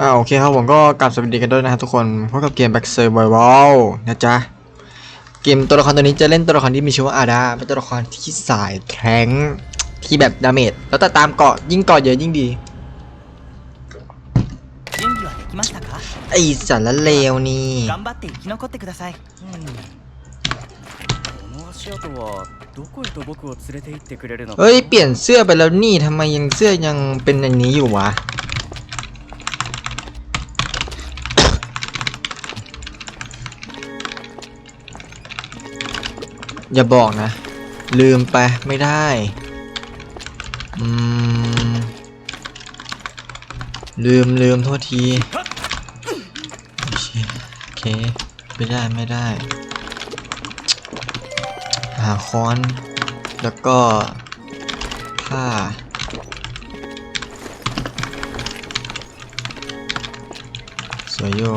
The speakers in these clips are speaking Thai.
อ่าโอเคครับผมก็กลับสวัสดีกันด้วยนะครับทุกคนพบกับเกมแบ็ Back s u r v i v a l นะจ๊ะ เกมตัวละครตัวนี้จะเล่นตัวละครที่มีชื่อว่าอาดาเป็นตัวละครที่สายแข็งที่แบบดาเมจแล้วแต่ตามเกาะยิ่งเกาะเยอะยิ่งดีไอสัตละเลวนี่เฮ้ยเปลี่ยนเสื้อไปแล้วนี่ทำไมยังเสื้อยังเป็นอย่างนี้อยู่วะ อย่าบอกนะ ลืมไปไม่ได้ อืม ลืมลืมโทษทีโอเค ไม่ได้ไม่ได้ หาค้อน แล้วก็ ผ้าสวยอยู่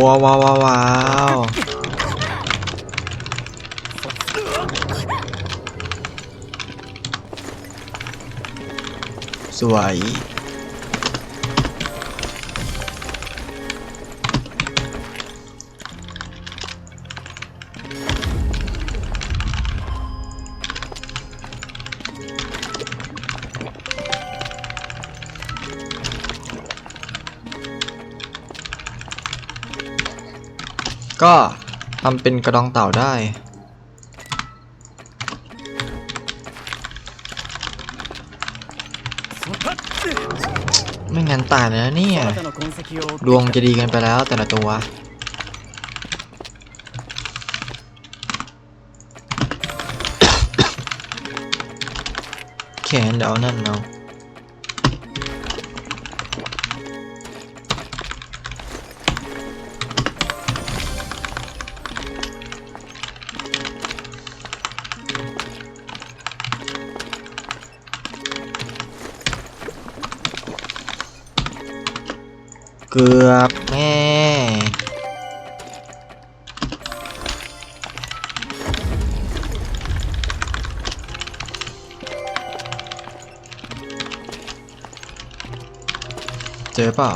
ว้าวว้าวว้าวสวย ก็ทำเป็นกระดองเต่าได้ ไม่งั้นตายแล้วเนี่ย ดวงจะดีกันไปแล้วแต่ละตัว แขนเดี่ยวนั่นเนาะ เกือบแม่ เจอเปล่า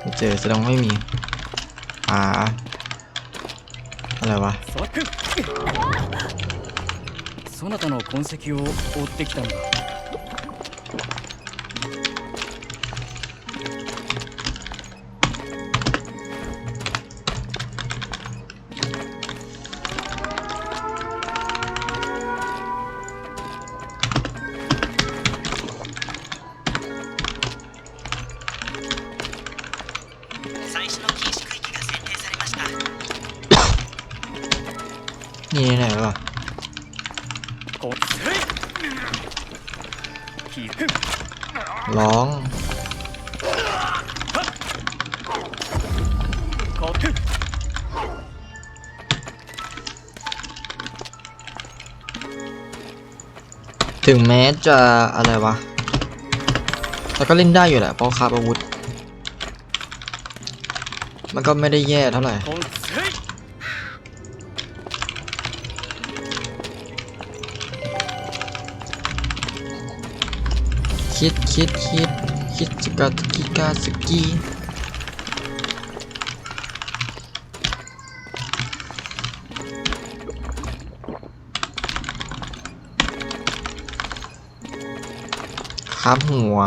ไม่เจอแสดงว่าไม่มี อ่า อะไรวะ そっくそなたの痕跡を追ってきたんだ ร้องถึงแม้จะอะไรวะ แต่ก็เล่นได้อยู่แหละเพราะคาบอาวุธ มันก็ไม่ได้แย่เท่าไหร่ คิดคิดคิดคิดสกาตกิกาสกีครับหัว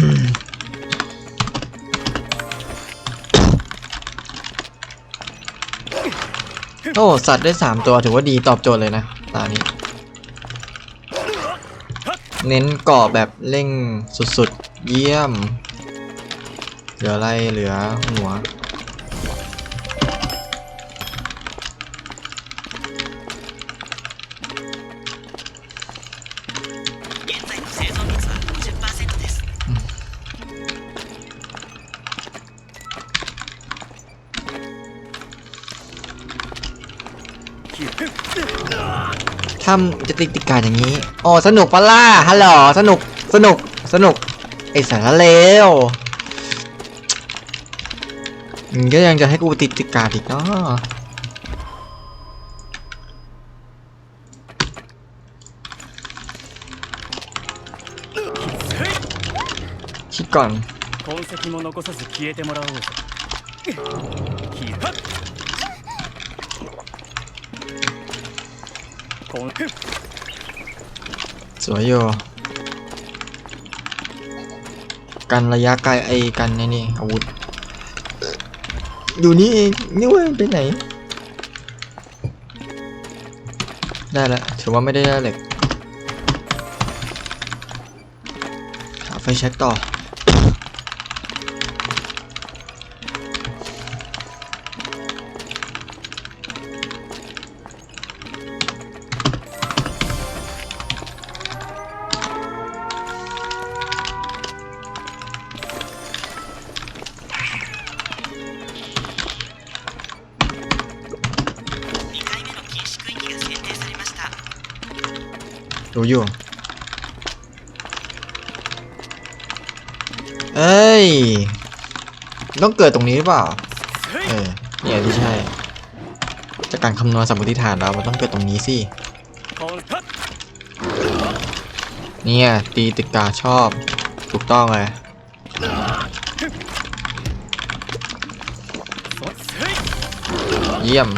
โอ้สัตว์ได้สามตัวถือว่าดีตอบโจทย์เลยนะตานี้ เน้นเกาะแบบเร่งสุดๆ เยี่ยม เหลืออะไรเหลือหัว ถ้าจะติดติดการอย่างนี้โอ้สนุกปะล่ะฮัลโหลสนุกสนุกสนุกไอสารเลวมึงก็ยังจะให้กูติดติดการอีกเนาะคิดก่อน โกงสวยอยกันระยะไกลไอ้กันในนี่อาวุธอยู่นี่เองนี่ว่าไปไหน ได้แล้วถือว่าไม่ได้ได้เหล็กหาไฟเช็คต่อ รู้อยู่ เอ้ย ต้องเกิดตรงนี้หรือเปล่า เออ เนี่ยที่ใช่ จากการคำนวณสมมติฐานเรา มันต้องเกิดตรงนี้สิ เนี่ย ตีติกาชอบ ถูกต้องเลยเยี่ยม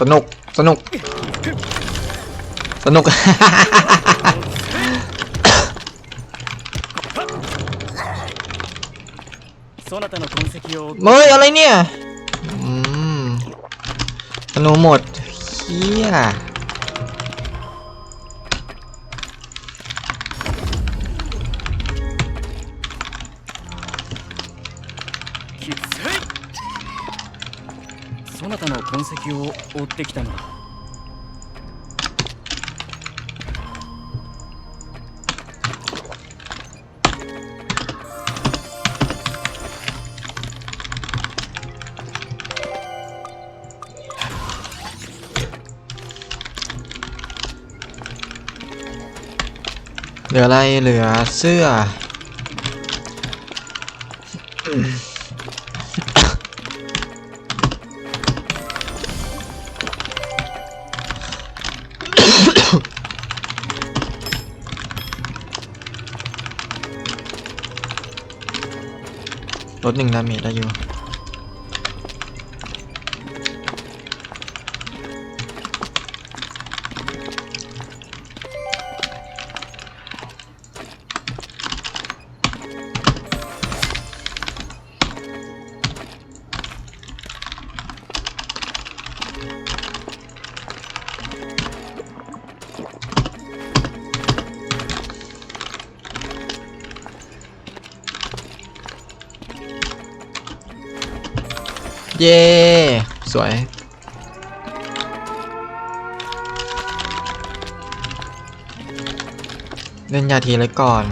สนุก สนุก สนุก เฮ้ย อะไรเนี่ย อืมธนูหมดเฮีย きついそなたの痕跡を追ってきたのだ ลืออะไรเหลือเสื้อ ลดหนึ่งดาเมจได้อยู่ เล่นยาทีเลยก่อน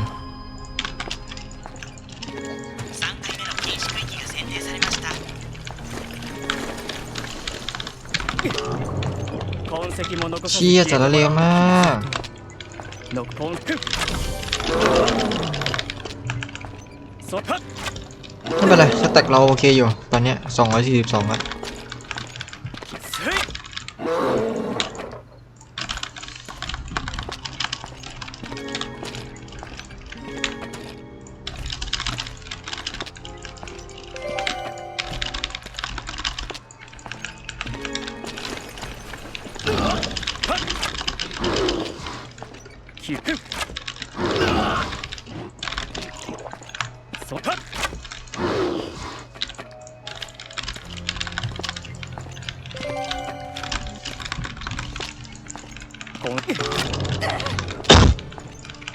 เชี่ยจัดละเลวมากไม่เป็นไรสแต็กเราโอเคอยู่ ตอนเนี้ย242แล้ว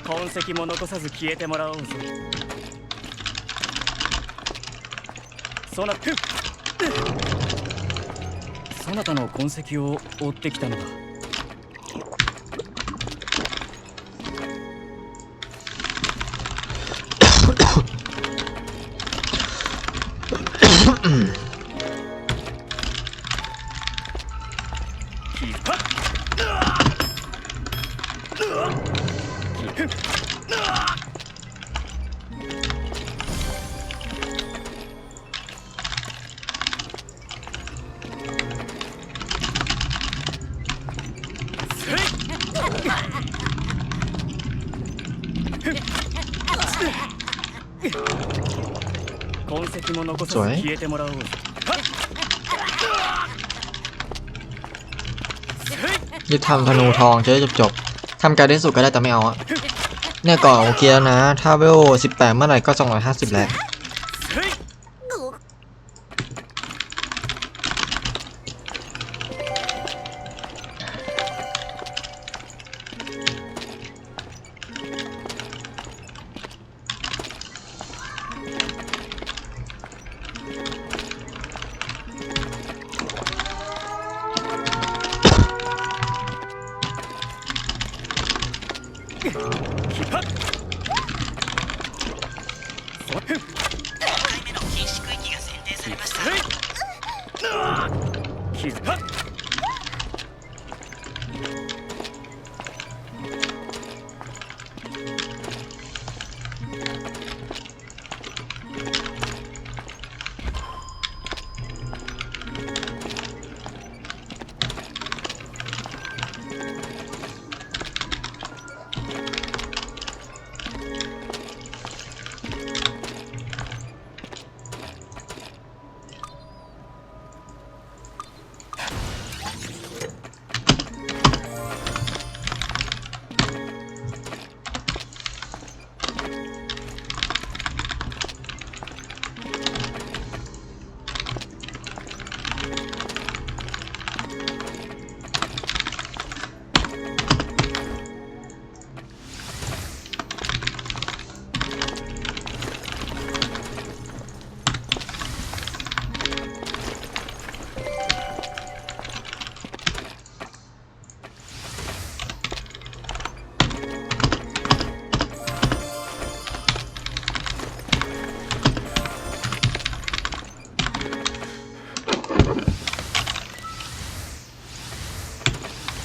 痕跡も残さず消えてもらおうぜ。そな、そなたの痕跡を追ってきたのだ。mm. สวย 消えてもらおうぞ ยึดทำธนูทองจะได้จบๆทำการเล่นสุดก็ได้แต่ไม่เอาอะเนี่ยก่อนโอเคแล้วนะ ถ้าเวล18 เมื่อไหร่ก็ 250 แล้ว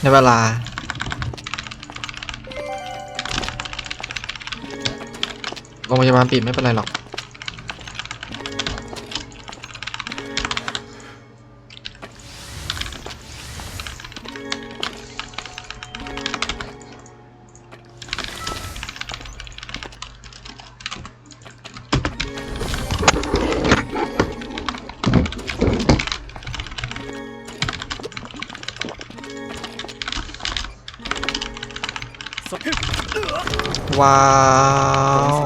ในเวลา โรงพยาบาลปิดไม่เป็นไรหรอก ว้าว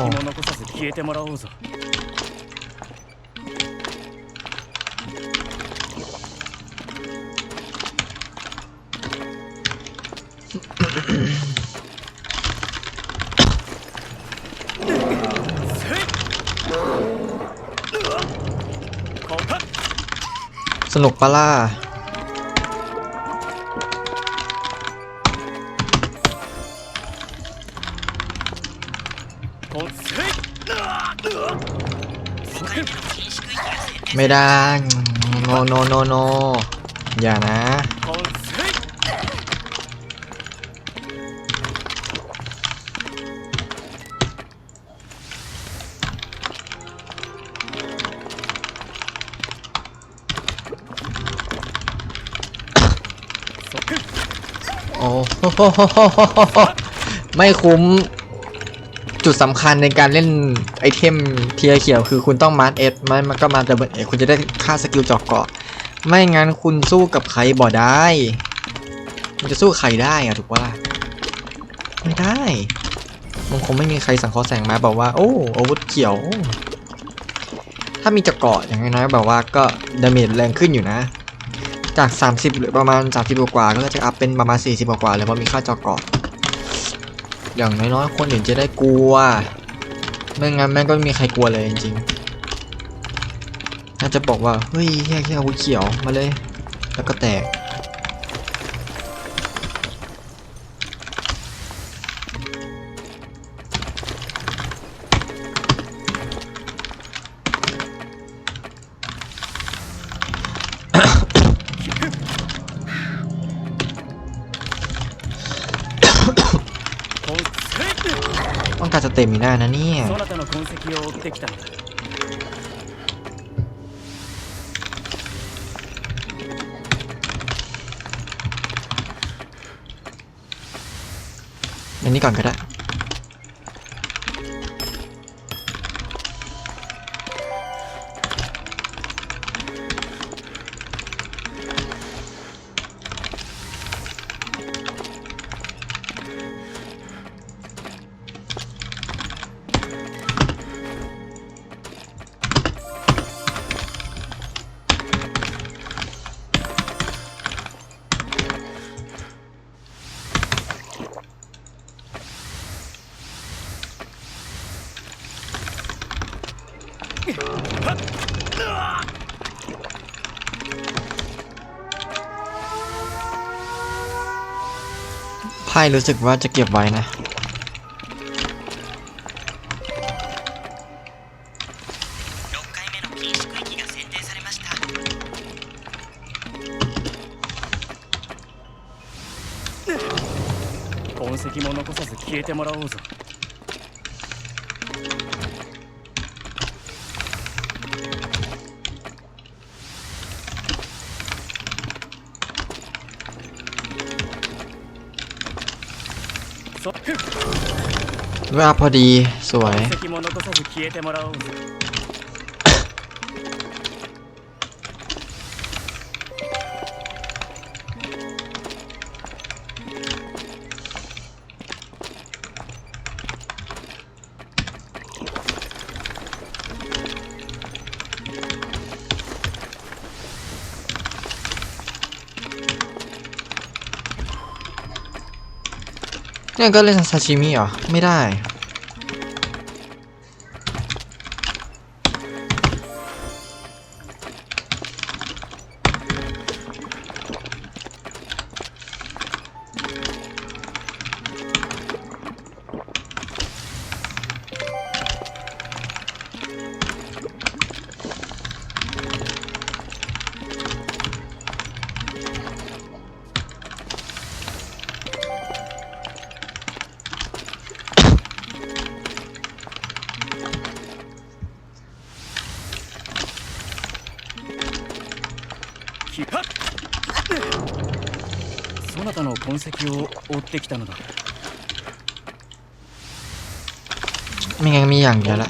สนุกปะล่ะ ไม่ได้โนโนโนโนอย่านะโอ้โหไม่คุ้ม จุดสำคัญในการเล่นไอเทมเทียเขียวคือคุณต้องมาร์เอสมันมันก็มาดับเบิลเอคุณจะได้ค่าสกิลจอกเกาะ ไม่งั้นคุณสู้กับใครบ่ได้มันจะสู้ใครได้อะถูกปะล่ะไม่ได้มันคงไม่มีใครสังเคราะห์แสงมาบอกว่า โอ้อาวุธเขียว ถ้ามีเจะเกาะอย่างน้อยแบบว่าก็ดาเมจแรงขึ้นอยู่นะ จาก 30 หรือประมาณ 30 กว่าก็จะอัพเป็นประมาณ 40 กว่าเลยเพราะมีค่าจอเกาะ อย่างน้อยๆคนอื่นจะได้กลัว ไม่งั้นแม่งก็ไม่มีใครกลัวเลยจริงๆน่าจะบอกว่าเฮ้ยแค่แค่อาวุธเขียวมาเลย แล้วก็แตก ขาดสเต็มอีกได้นะเนี่ยอันนี้ก่อนก็ได้ พ่รู้สึกว่าจะเก็บไว้นะ 6回目の禁止区域が選定されました痕跡も残さず消えてもらおうぞ เวลาพอดีสวย เนี่ยก็เล่นซาชิมิเหรอ ไม่ได้ そなたの痕跡を追ってきたのだ ไม่งั้นมีอย่างเดียวละ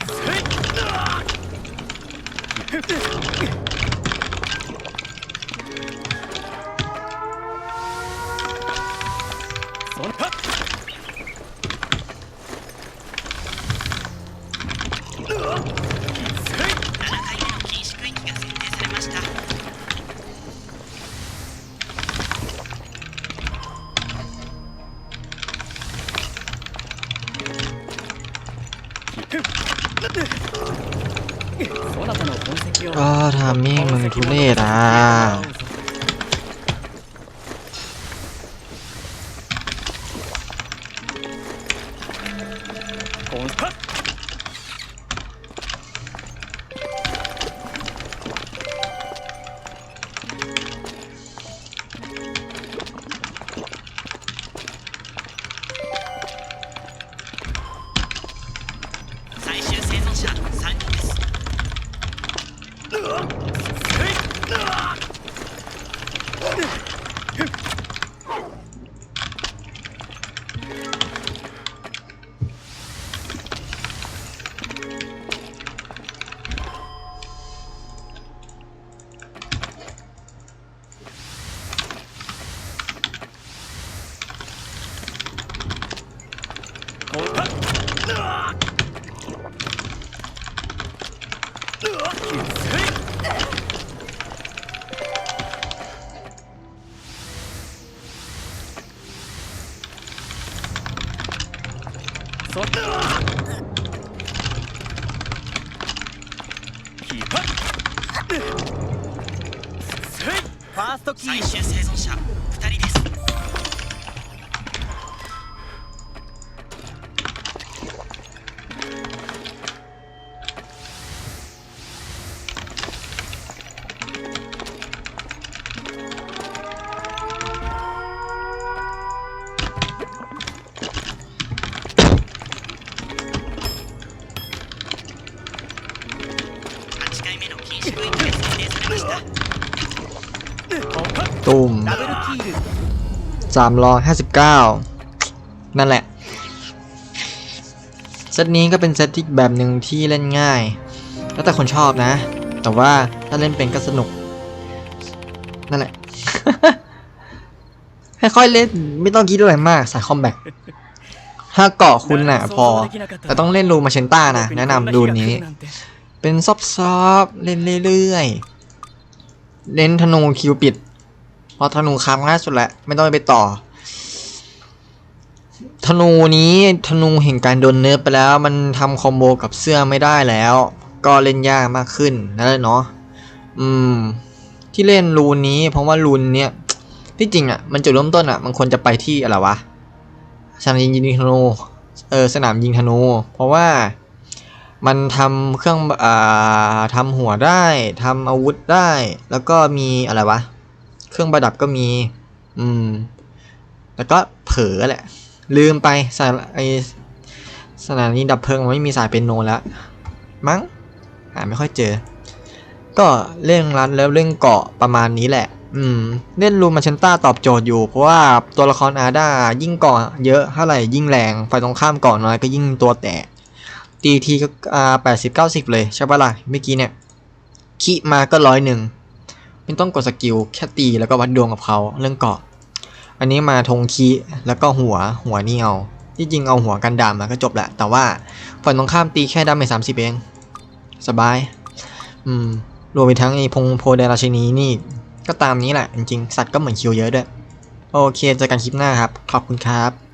ทุเร สามร้อยห้าสิบเก้านั่นแหละ เซตนี้ก็เป็นเซตที่แบบหนึ่งที่เล่นง่าย แล้วแต่คนชอบนะ แต่ว่าถ้าเล่นเป็นก็สนุก นั่นแหละ ค่อยๆเล่นไม่ต้องคิดอะไรมากสายคอมแบทถ้าเกาะคุณน่ะพอ แต่ต้องเล่นรูมาเชนต้านะ แนะนำรูนี้ เป็นซอฟๆเล่นเรื่อยๆ เล่นธนูคิวปิด เพราะธนูค้างง่ายสุดแหละไม่ต้องไปต่อ ธนูนี้ธนูแห่งการโดนเนิร์ฟไปแล้ว มันทำคอมโบกับเสื้อไม่ได้แล้ว ก็เล่นยากมากขึ้นนั่นแหละเนาะอืม ที่เล่นรูนนี้ เพราะว่ารูนเนี้ยที่จริงอะ่ะมันจุดเริ่มต้นอะ่ะมันควรจะไปที่อะไรวะสนามยิงยิงธนูเออสนามยิงธนู เพราะว่ามันทำเครื่องอ่าทำหัวได้ทำอาวุธได้ แล้วก็มีอะไรวะ เครื่องประดับก็มี อืม แล้วก็เผลอแหละ ลืมไปสายไอสถานีดับเพลิงมันไม่มีสายเป็นโนแล้วมั้งหาไม่ค่อยเจอ ก็เล่นรัดแล้วเล่นเกาะประมาณนี้แหละ อืม เล่นรูมาเชนต้าตอบโจทย์อยู่ เพราะว่าตัวละครอาด้ายิ่งเกาะเยอะเท่าไหร่ยิ่งแรงฝ่ายตรงข้ามเกาะน้อยก็ยิ่งตัวแตกตีทีก็อ่าแปดสิบเก้าสิบเลยใช่ปะล่ะเมื่อกี้เนี่ย คิมาก็ร้อยหนึ่ง ไม่ต้องกดสกิลแค่ตีแล้วก็วัดดวงกับเขาเรื่องเกาะ อันนี้มาธงคีแล้วก็หัวหัวนี่เอาที่จริงเอาหัวกันดามมาก็จบแหละ แต่ว่าฝ่ายตรงข้ามตีแค่ดาเมจสามสิบเอง สบาย อืม รวมไปทั้งไอ้พงโพเดราชินีนี่ ก็ตามนี้แหละ จริงๆ สัตว์ก็เหมือนคิวเยอะด้วย โอเคเจอกันคลิปหน้าครับ ขอบคุณครับ